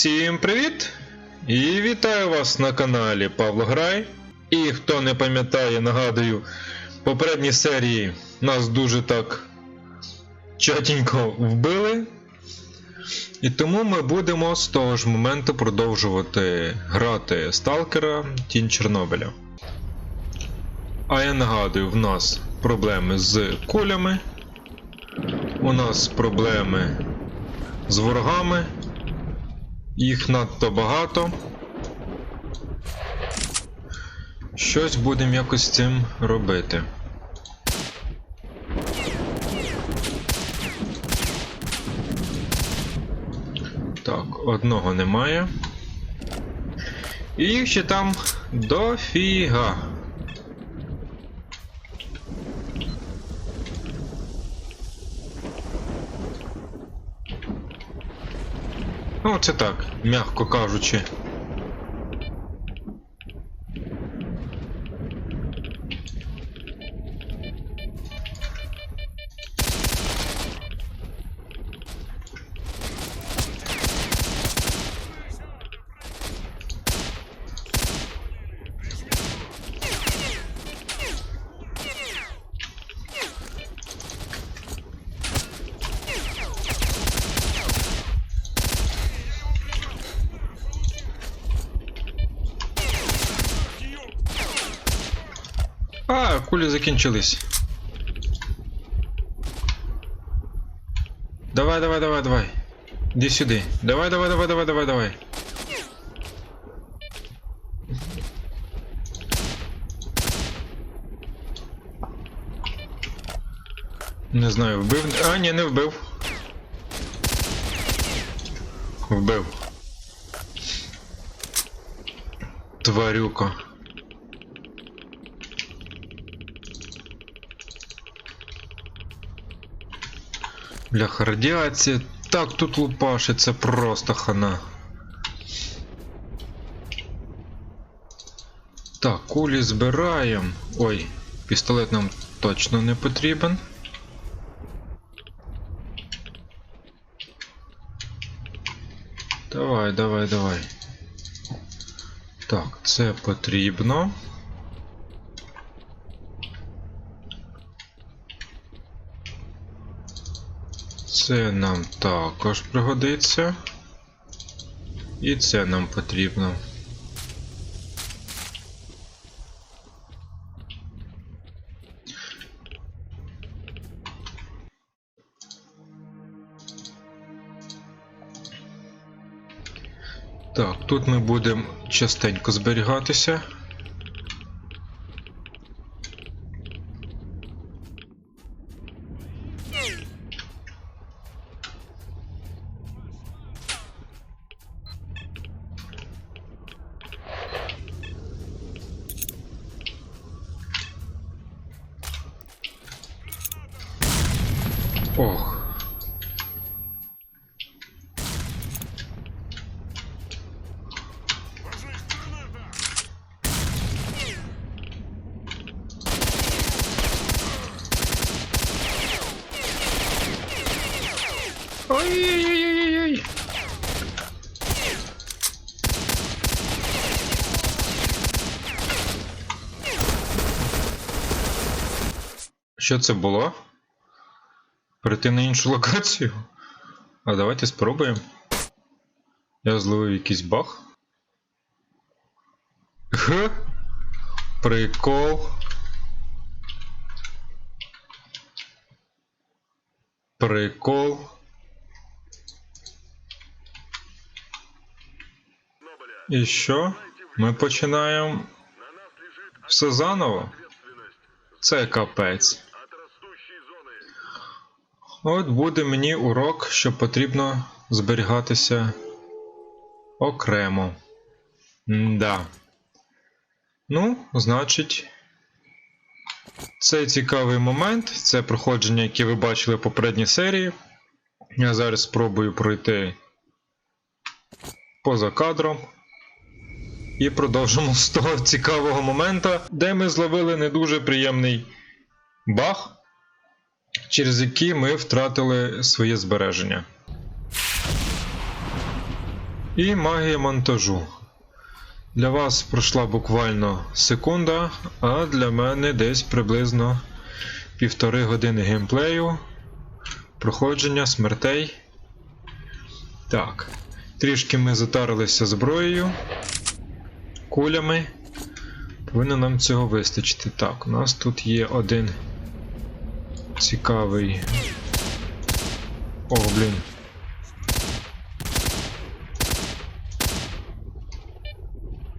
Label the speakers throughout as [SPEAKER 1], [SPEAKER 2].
[SPEAKER 1] Всім привіт! І вітаю вас на каналі Павло Грай. І хто не пам'ятає, нагадую, в попередній серії нас дуже так чатенько вбили. І тому ми будемо з того ж моменту продовжувати грати Сталкера Тінь Чорнобиля. А я нагадую, в нас проблеми з кулями. У нас проблеми з ворогами. Їх надто багато. Щось будемо якось з цим робити. Так, одного немає. І їх ще там дофіга. Ну, це так, м'яко кажучи. А, кулі закінчились. Давай, давай, давай, давай. Іди сюди. Давай, давай, давай, давай, давай, давай. Не знаю, вбив. А, ні, не вбив. Вбив. Тварюка. Бляха, радіація. Так тут лупашить, це просто хана. Так, кулі збираємо. Ой, пістолет нам точно не потрібен. Давай, давай, давай. Так, це потрібно. Це нам також пригодиться. І це нам потрібно. Так, тут ми будемо частенько зберігатися. Ох. Ой-ой-ой-ой-ой. Що це було? Перейти на іншу локацію? А давайте спробуємо. Я зловив якийсь баг. Г. Прикол. Прикол. І що? Ми починаємо все заново? Це капець. От буде мені урок, що потрібно зберігатися окремо. Да. Ну, значить, це цікавий момент. Це проходження, яке ви бачили в попередній серії. Я зараз спробую пройти поза кадром. І продовжимо з того цікавого моменту, де ми зловили не дуже приємний баг, через який ми втратили своє збереження. І магія монтажу. Для вас пройшла буквально секунда, а для мене десь приблизно півтори години геймплею, проходження смертей. Так. Трішки ми затарилися зброєю, кулями. Повинно нам цього вистачити. Так, у нас тут є один цікавий. О, блін.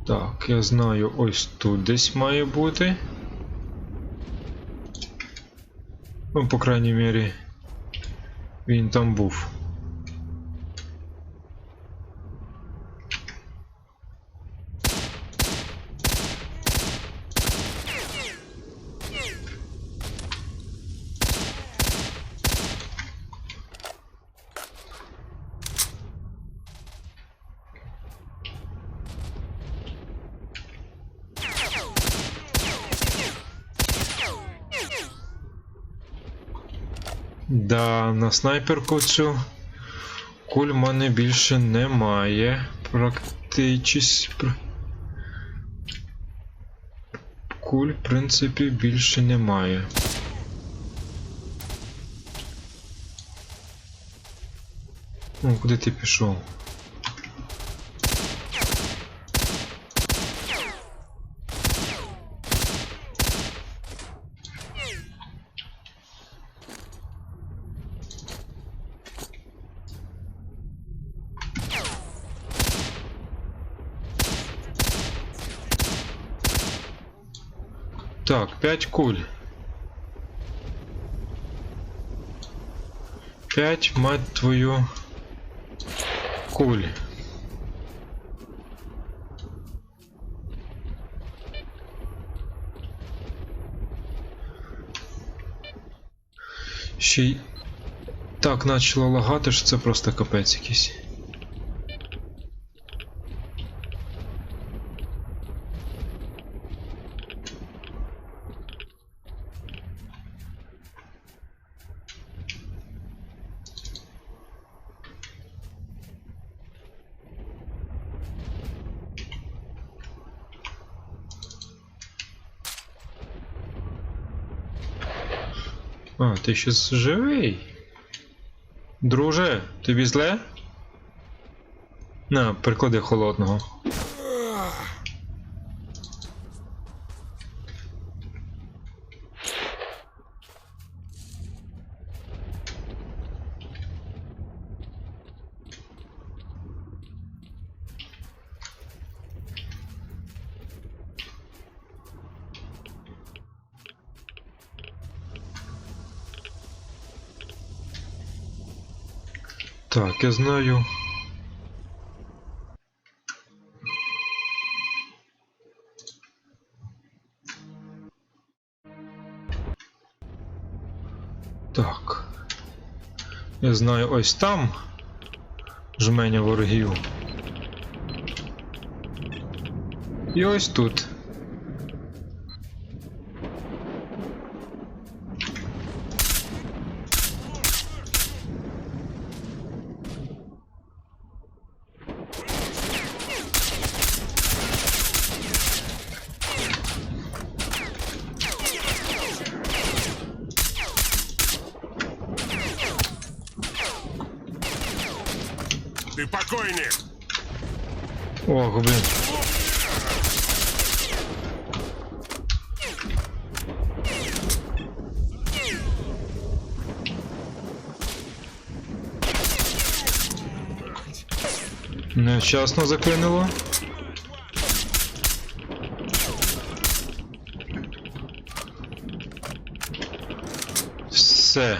[SPEAKER 1] Так, я знаю, ось тут десь має бути. Ну, по крайній мірі, він там був. На снайперку цю куль мене більше немає. Практичись. пр- Куль, в принципі, більше немає. Ну, куди ти пішов? Так, 5 куль. 5, мать твою, куль. Ще й так почало лагати, що це просто капець якийсь. А, ти ще живий? Друже, тобі зле? На, приклади холодного. Так, я знаю. Так. Я знаю ось там жменя ворогів. І ось тут.
[SPEAKER 2] Ты покойник!
[SPEAKER 1] Ох, блін. Невчасно заклинило. Все.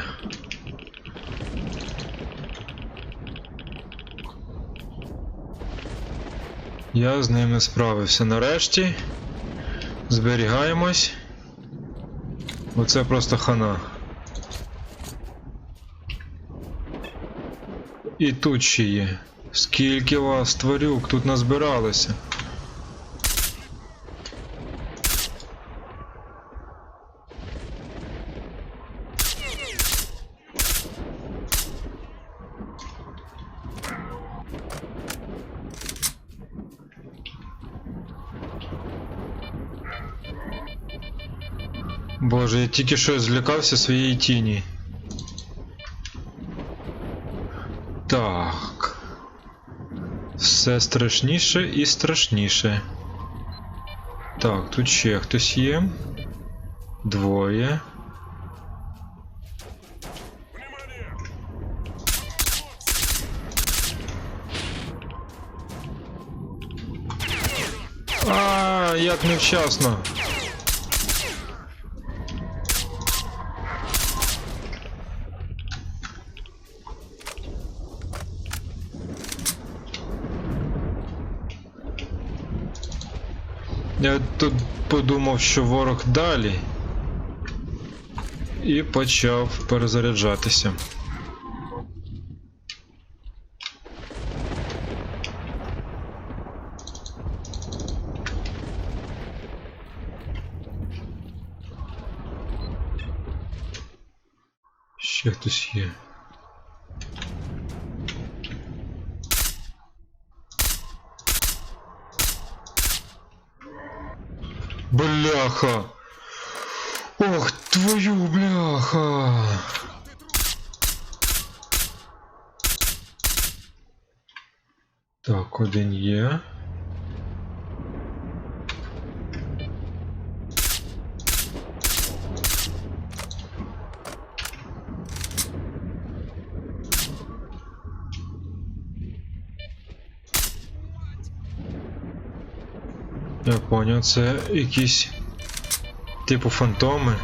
[SPEAKER 1] Я з ними справився. Нарешті. Зберігаємось. Оце просто хана. І тут ще є. Скільки вас, тварюк, тут назбиралося. Боже, я тільки що злякався своєї тіні. Так. Все страшніше і страшніше. Так, тут ще хтось є. Двоє. А, як невчасно. Я тут подумав, що ворог далі. І почав перезаряджатися. Ще хтось є. Бляха! Ох, твою бляха! Так, один є. Я поняв, це якісь типу фантоми.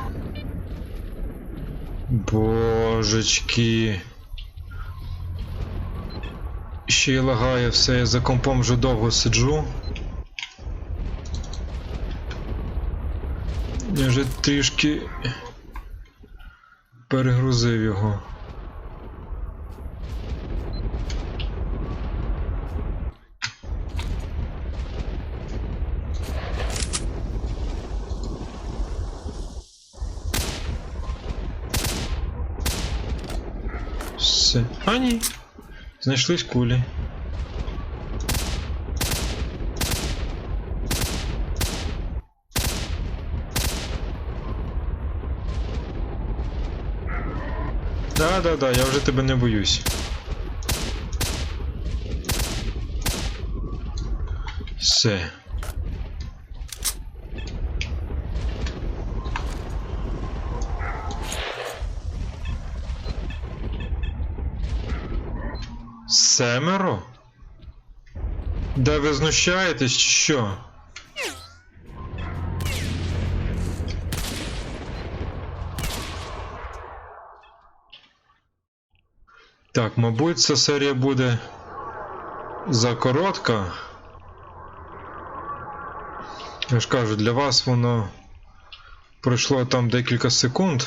[SPEAKER 1] Божечки. Ще й лагає все, я за компом вже довго сиджу. Я вже трішки перегрузив його. Все. Знайшлись кулі. Да, да, да, я вже тебе не боюсь. Все. Семеро? Де ви знущаєтесь чи що? Так, мабуть, ця серія буде закоротка. Я ж кажу, для вас воно пройшло там декілька секунд.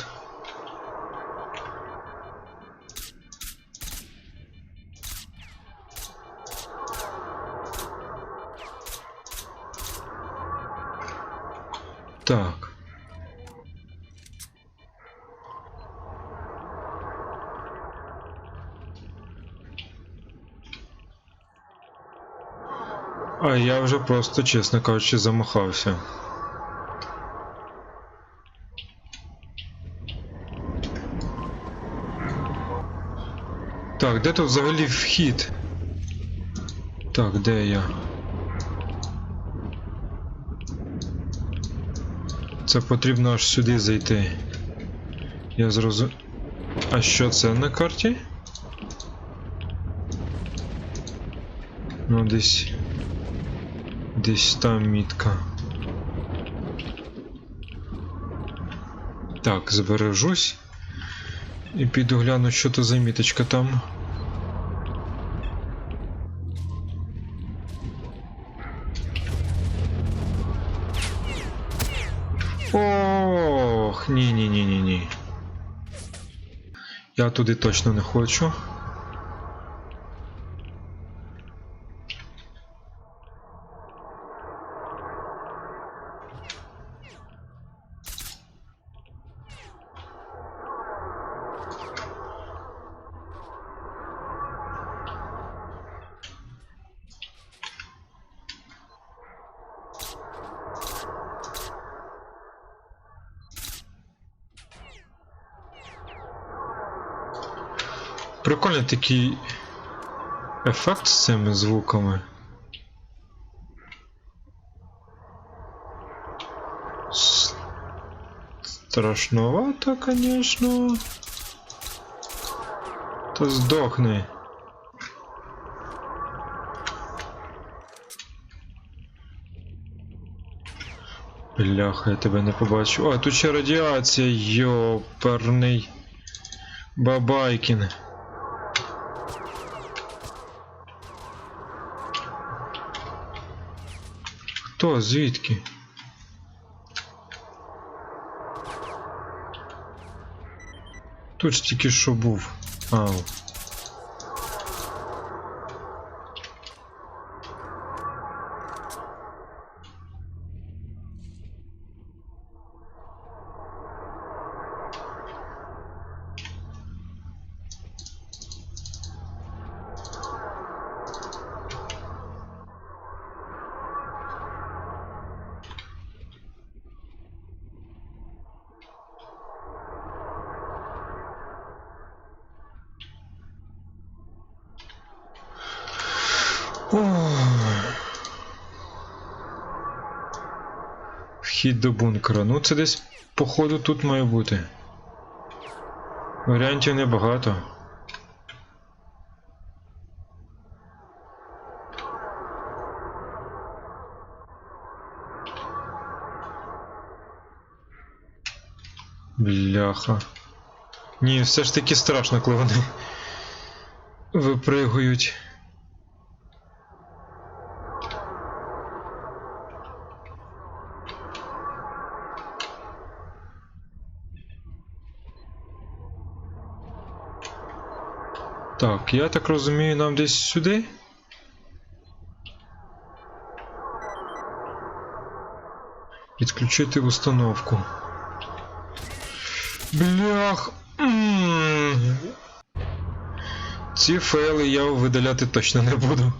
[SPEAKER 1] Вже просто, чесно кажучи, замахався. Так, де тут взагалі вхід? Так, де я? Це потрібно аж сюди зайти. Я зрозумів. А що це на карті? Ну, десь. Десь там мітка. Так, збережусь. І піду гляну, що то за міточка там. Ох, ні, ні, ні, ні, ні. Я туди точно не хочу. Прикольний такий ефект з цими звуками. Страшновато, конечно. Та здохни. Бляха, я тебе не побачу. А, тут ще радіація, йоперний. Бабайкін. Хто? Звідки? Тут ж тільки що був. Ау. Вхід до бункера. Ну це десь, походу, тут має бути. Варіантів небагато. Бляха. Ні, все ж таки страшно, коли вони випригують. Я так розумію, нам десь сюди. Відключити установку. Блях. Ці фейли я видаляти точно не буду.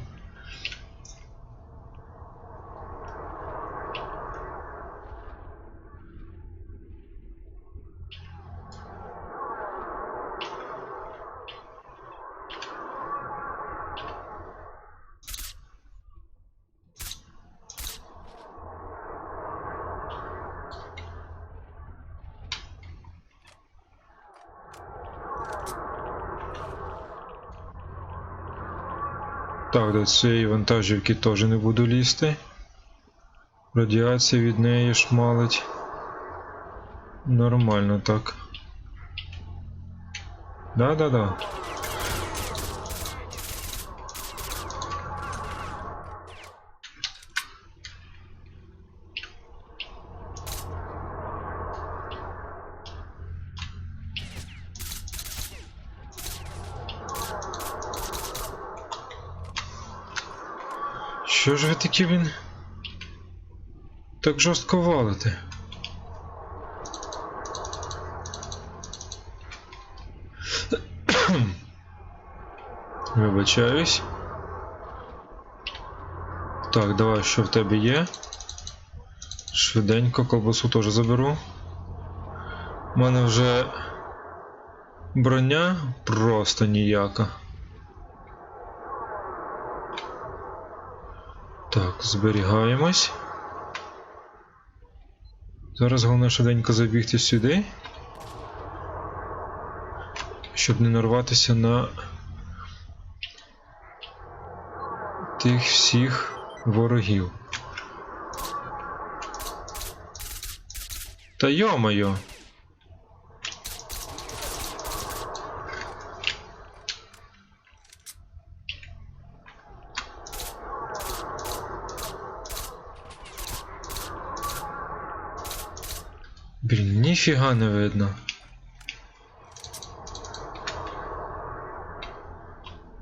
[SPEAKER 1] Так, до цієї вантажівки теж не буду лізти. Радіація від неї шмалить. Нормально так. Да-да-да. Що ж ви такі він? Так жорстко валите? Вибачаюсь. Так, давай, що в тебе є? Швиденько колбасу теж заберу. У мене вже броня просто ніяка. Так, зберігаємось. Зараз головне швиденько забігти сюди. Щоб не нарватися на тих всіх ворогів. Та йо-моє! Блін, ніфіга не видно.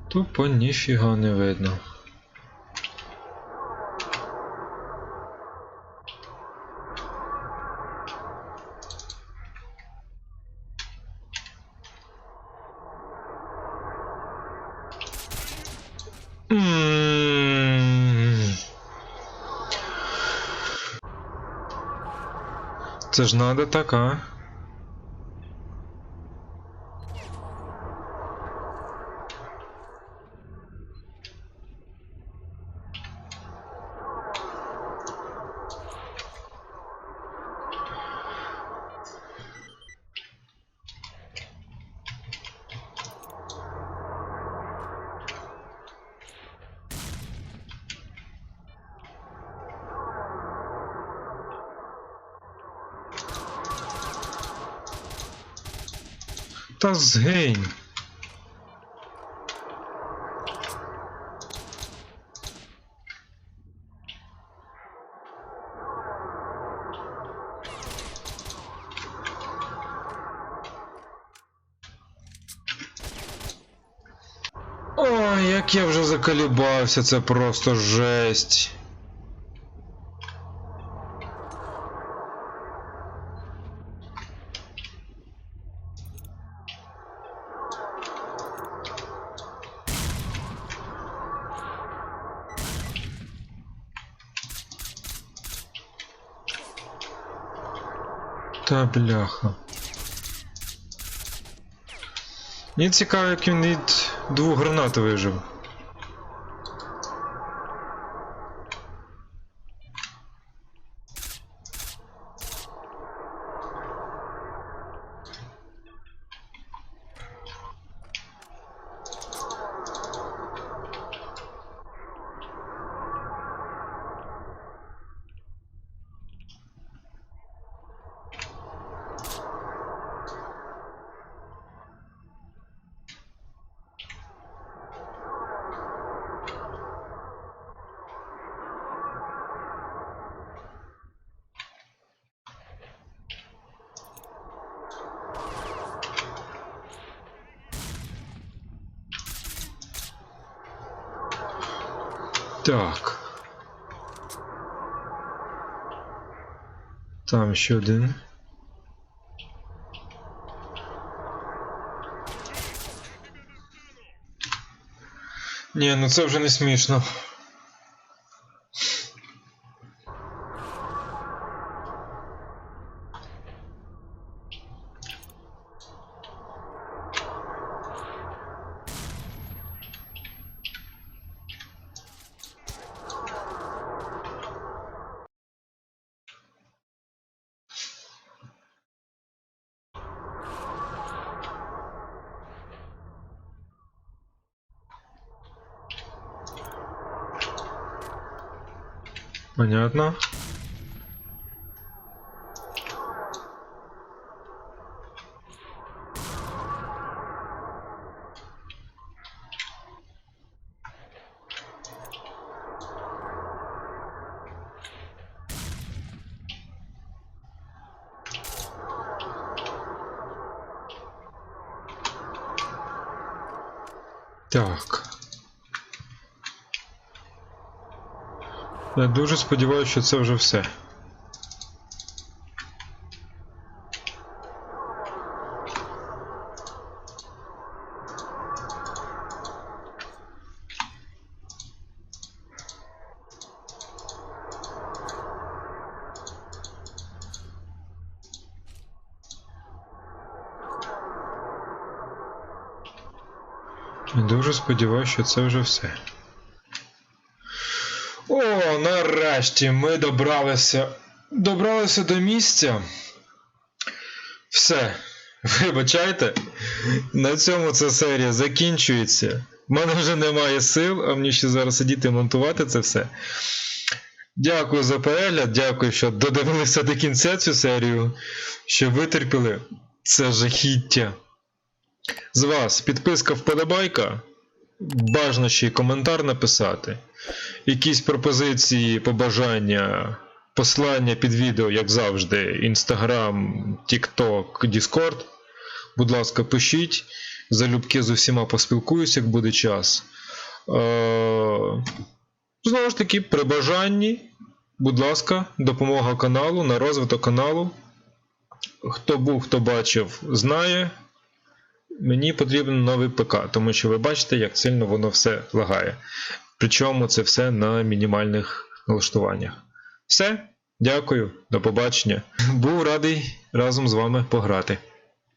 [SPEAKER 1] Тупо ніфіга не видно. М. Це ж надо так, а? Та згинь. Ой, як я вже заколібався, це просто жесть. Та бляха. Мені цікаво, як він від двох гранат вижив. Так. Там ще один. Ні, ну це вже не смішно. Понятно. Я дуже сподіваюся, що це вже все. Дуже сподіваюся, що це вже все. Нарешті ми добралися. Добралися до місця. Все. Вибачайте. На цьому ця серія закінчується. У мене вже немає сил, а мені ще зараз сидіти і монтувати це все. Дякую за перегляд, дякую, що додивилися до кінця цю серію, що витерпіли це жахіття. З вас підписка вподобайка. Бажано ще й коментар написати якісь пропозиції, побажання, послання під відео, як завжди, Instagram, TikTok, Discord. Будь ласка, пишіть. Залюбки з усіма поспілкуюся, як буде час. Е, Знову ж таки, при бажанні, будь ласка, допомога каналу на розвиток каналу. Хто був, хто бачив, знає. Мені потрібен новий ПК, тому що ви бачите, як сильно воно все лагає. Причому це все на мінімальних налаштуваннях. Все, дякую, до побачення. Був радий разом з вами пограти.